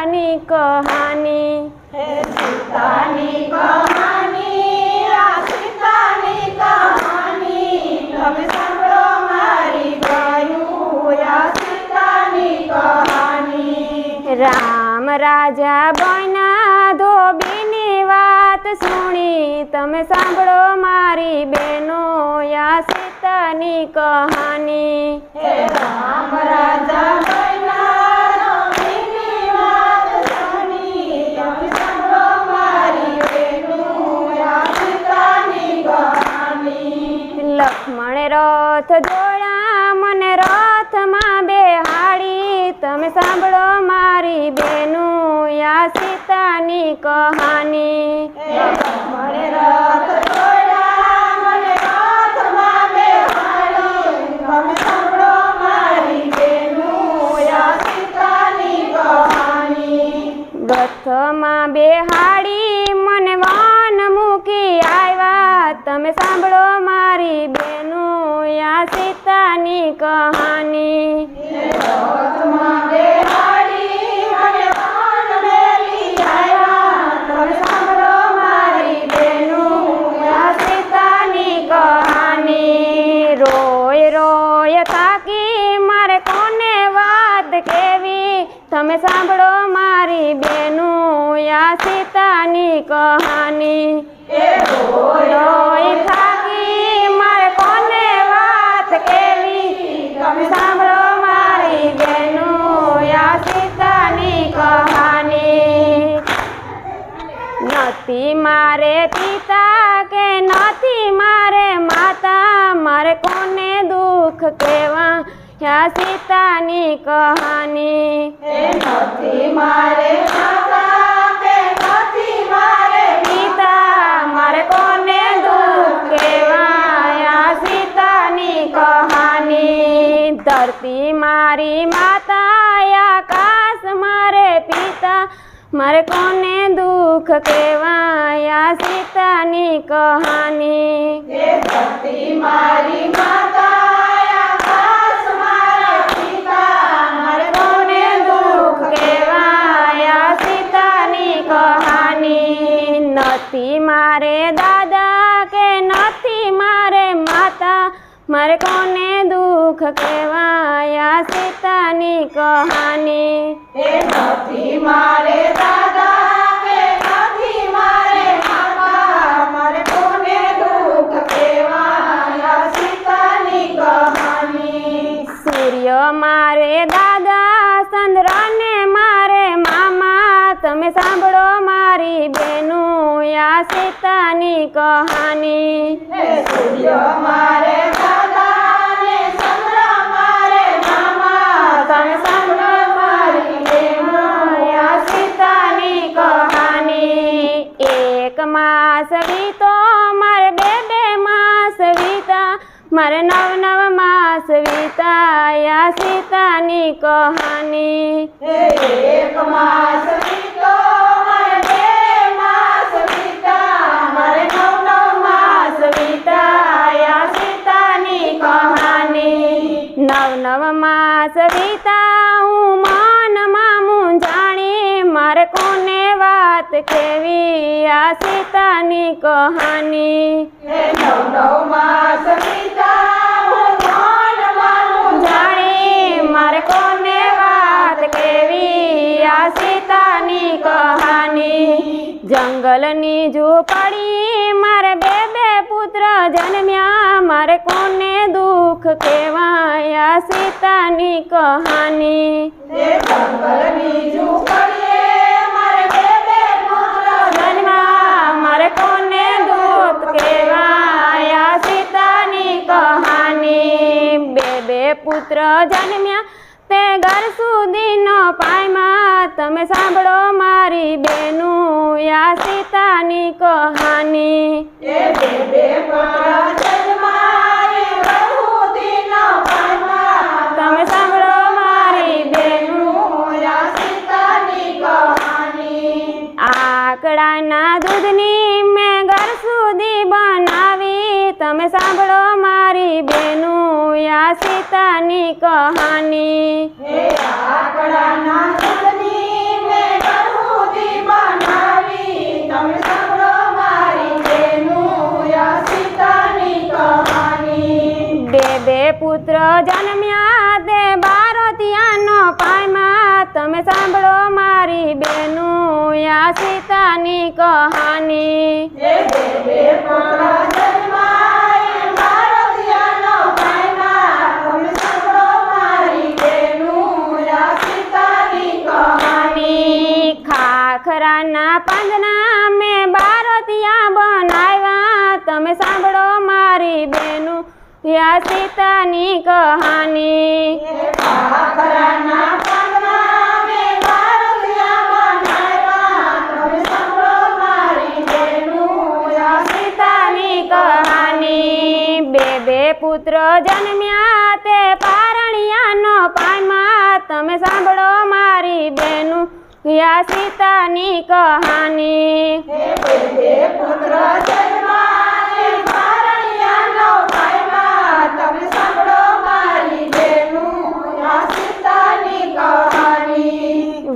સીતાની કહાની. હે સીતાની કહાની આ સીતાની કહાની. તમે સાંભળો મારી ગાયું આ સીતાની કહાની. રામ રાજા બન્યા ધોબીની વાત સુણી. તમે સાંભળો મારી બેનો યા સીતાની કહાની. હે રામ રાજા રથ જોયા મને રથમાં બેહાડી. તમે સાંભળો મારી બેનું યા સીતાની કહાની. મને રથ રથમાં બેહાડી. રથમાં મને વાન મૂકી આવ્યા. તમે સાંભળો મારી બેનું યા સીતાની કહાની રથમાં બેહાડી મને વાન મેલી આવ્યા. તમે સાંભળો મારી બહેનું આ સીતાની કહાની રોય રોય થાકી મારે કોને વાત કેવી તમે સાંભળો મારી બેનું યા સીતાની કહાની એ રોય રોય થાકી મારે કોને વાત કેવી તમે સાંભળો મારી બેનું યા સીતાની કહાની નથી મારે પિતા કે નથી મારે માતા? મારે કોને દુઃખ કહેવા? યા સીતાની કહાની? નથી મારે માતા? કે નથી મારે પિતા? મારે કોને દુઃખ કહેવા? યા સીતાની કહાની? ધરતી મારી માતા આકાશ મારે પિતા? મારે કોને દુઃખ કહેવા યા સીતાની કહાની. ધરતી મારી નથી મારે દાદા કે નથી મારે માતા? મારે કોને દુઃખ કહેવાયા સીતાની કહાની. એ નથી મારે દાદા કે નથી મારે માતા મારે કોને દુઃખ કહેવાયા સીતાની કહાની. સૂર્ય મારે દાદા ચંદ્રને મારે મામા. તમે સાંભળો મારી બેનું યા સીતાની કહાની. સૂર્ય મારે દાદા ને ચંદ્ર મારે મામા તમે સાંભળો મારી બેનું યા સીતાની કહાની એક માસ વીતો મારે બે બે માસ વીતા માર નવ નવ માસ વીતા યા સીતાની કહાની. એક માસ વીતો મારે બે માસ વીતા મારે નવ નવ માસ વીતાયા સીતાની કહાની. નવ નવ માસ વીતા હું મનમાં મૂંઝાણી મારે કોને વાત કેવી આ સીતાની કહાની? જાણી મારે કોને વાત કેવી આ સીતાની કહાની? જંગલની ઝૂંપડી મારે બે બે પુત્ર જન્મ્યા. મારે કોને દુઃખ કહેવાય આ સીતાની કહાની? જંગલની ઝૂંપડીએ પુત્ર જન્મ્યા તે ઘર સુધીનો પાયમાં તમે સાંભળો મારી બેનું યા સીતાની કહાની સીતાની કહાની. બે પુત્ર જન્મ્યા તે બારો ત્યાંનો પાયમાં. તમે સાંભળો મારી બેનું યા સીતાની કહાની. ખાખરાના પાંજના મેં બારોતિયા બનાવ્યા. તમે સાંભળો મારી બેનું યા સીતાની કહાની. બે બે પુત્ર જન્મ્યા તે પારણિયાનો પાયમાં તમે સાંભળો મારી બેનું યા સીતાની કહાની. પુત્ર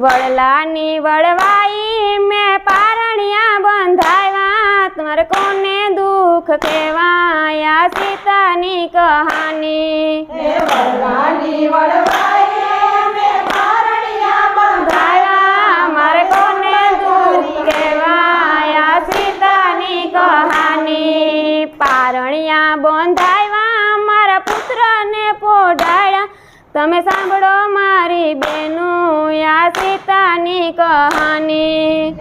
વડલાની વડવાઈ મેં પારણિયા બંધાવ્યા. તમારે કોને દુઃખ કહેવાયા? સીતાની કહાની. હે વડવાની વડવાઈએ મેં ભારણીયા બંધાયા મારે કોને દુઃખ કહેવાયા સીતાની કહાની પારણિયા બંધાવ્યા મારા પુત્રને પોઢાડ્યા તમે સાંભળો મારી બેનું યા સીતાની કહાની.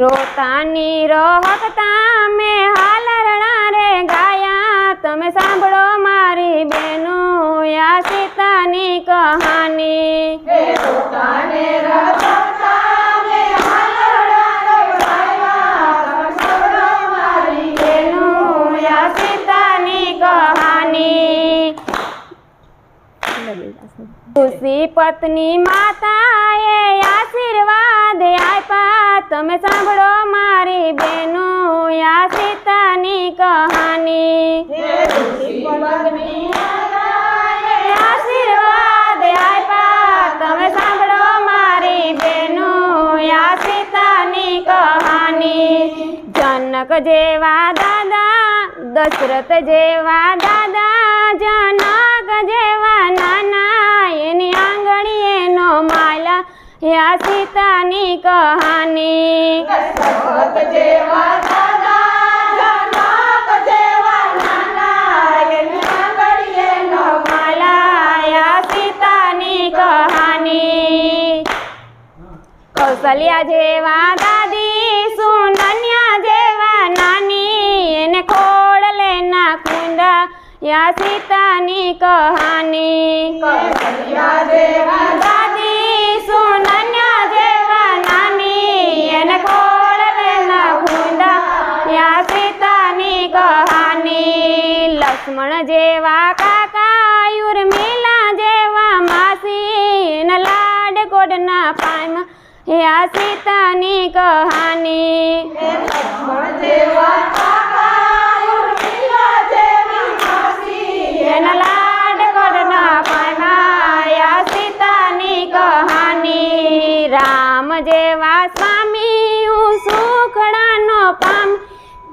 રોતાની બંધાયા મેં રોતાની હાલરણા રે ગાયા. તમે સાંભળો મારી બેનું યા સીતાની કહાની. હે પોતાને રખડતા ને હાલરડા રખડાવ્યા, તમે સાંભળો મારી બેનું યા સીતાની કહાની તુલસી પત્ની માતાએ આશીર્વાદ આપ્યા. તમે સાંભળો મારી બેનું યા સીતાની કહાની. આશીર્વાદ આપ્યા. સાંભળો મારી બેનું યા સીતાની કહાની. જનક જેવા દાદા, દશરથ જેવા દાદા, જનક જેવા નાના એની આંગળીએ નો માલા યા સીતાની કહાની સખત જેવા દાદા, જનક જેવા નાના, એની આંગળીએ ન માલા યા સીતાની કહાની. કૌશલ્યા જેવા દાદી સુનન્યા જેવા નાની એને ખોડલે ના કુંદા યા સીતાની કહાની. કૌશલ્યા જેવા દાદી સુનન્યા લક્ષ્મણ જેવા કાકા યુર્મિલા જેવા માસી એના લાડ કોડના પાયમાં. યા સીતાની કહાની. લક્ષ્મણ જેવા કાકા, ઉર્મિલા જેવી માસી, એના લાડ કોડના પાયમાં. યા સીતાની કહાની. રામ જેવા સ્વામી હું સુખડાનો પામ.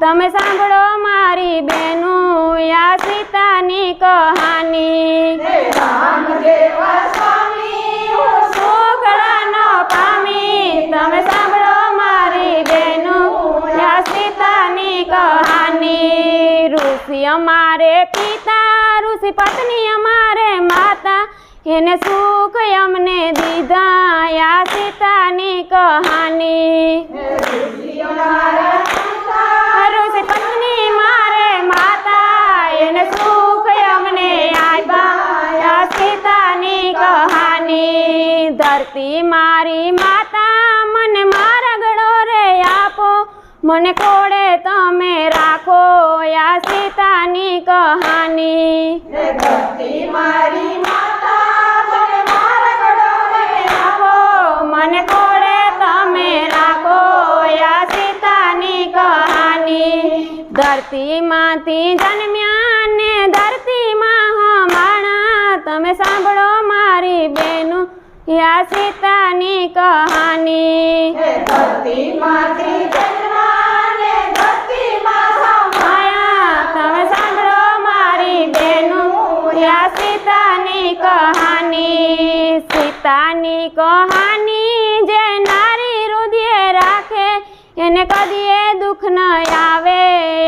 તમે સાંભળો મારી બેનો યા સીતાની કહાની. હું સુખડાનો પામી. તમે સાંભળો મારી બેનું યા સીતાની કહાની. ઋષિ અમારે પિતા ઋષિ પત્ની અમારે માતા. એને સુખ અમને દીધા યા સીતાની કહાની મને કોડે તમે રાખો યા સીતાની કહાની. મને કોડે તમે રાખો યા સીતાની કહાની. ધરતીમાંથી જન્મ્યા ને ધરતીમાં હમણા. તમે સાંભળો મારી બેનું યા સીતાની કહાની. ધરતીમાંથી બેનું યા સીતાની કહાની સીતાની કહાની જે નારી હૃદય રાખે એને કદીએ દુઃખ ન આવે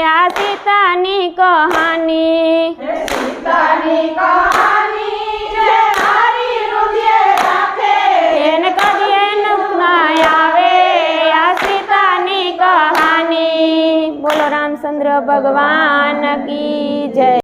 આ સીતાની કહાની હે સીતાની કહાની જે મારી હૃદય રાખે એને કદીએ દુઃખ ન આવે આ સીતાની કહાની બોલો રામચંદ્ર ભગવાન કી જય